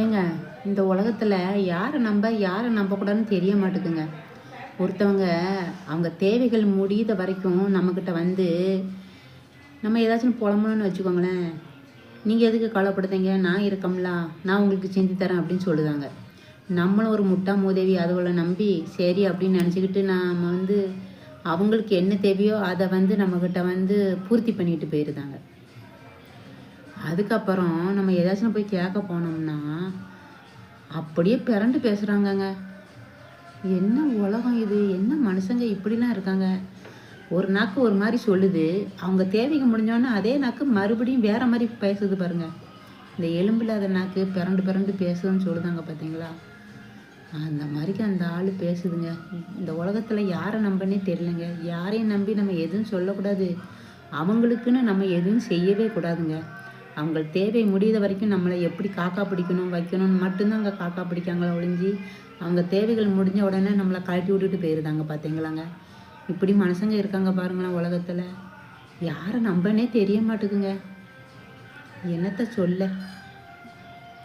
ஏங்க இந்த உலகத்தில் யாரை நம்ப யாரை நம்பக்கூடாதுன்னு தெரிய மாட்டேங்குங்க ஒருத்தவங்க அவங்க தேவைகள் முடியுத வரைக்கும் நம்மக்கிட்ட வந்து நம்ம ஏதாச்சும் புலம்பணும்னு வச்சுக்கோங்களேன். நீங்கள் எதுக்கு கவலைப்படுத்தீங்க? நான் இருக்கம்ல நான் உங்களுக்கு செஞ்சு தரேன் அப்படின்னு சொல்லுதாங்க. நம்மளும் ஒரு முட்டா மோதேவி அதுவளை நம்பி சரி அப்படின்னு நினச்சிக்கிட்டு நாம் வந்து அவங்களுக்கு என்ன தேவையோ அதை வந்து நம்மக்கிட்ட வந்து பூர்த்தி பண்ணிட்டு போயிருந்தாங்க அதுக்கப்புறம் நம்ம ஏதாச்சும் போய் கேட்க போனோம்னா அப்படியே பிறண்டு பேசுகிறாங்கங்க என்ன உலகம் இது? என்ன மனுஷங்க இப்படிலாம் இருக்காங்க? ஒரு நாக்கு ஒரு மாதிரி சொல்லுது. அவங்க தேவைக்கு முடிஞ்சோன்னே அதே நாக்கு மறுபடியும் வேற மாதிரி பேசுது பாருங்க. இந்த எலும்பில்லாத நாக்கு பிறண்டு பிறண்டு பேசுதுன்னு சொல்லுதாங்க பார்த்தீங்களா அந்த மாதிரிக்கு அந்த ஆள் பேசுதுங்க. இந்த உலகத்தில் யாரை நம்பனே தெரியலங்க. யாரையும் நம்பி நம்ம எதுவும் சொல்லக்கூடாது. அவங்களுக்குன்னு நம்ம எதுவும் செய்யவே கூடாதுங்க. அவங்க தேவை முடியாத வரைக்கும் நம்மளை எப்படி காக்கா பிடிக்கணும் வைக்கணும்னு மட்டும்தான் அங்கே காக்கா பிடிக்காங்களா ஒழிஞ்சி அவங்க தேவைகள் முடிஞ்ச உடனே நம்மளை கழட்டி விட்டுட்டு போயிருந்தாங்க பார்த்தீங்களாங்க? இப்படி மனுஷங்க இருக்காங்க பாருங்களேன் உலகத்தில். யாரை நம்பனே தெரிய மாட்டேங்குங்க என்னத்த சொல்ல?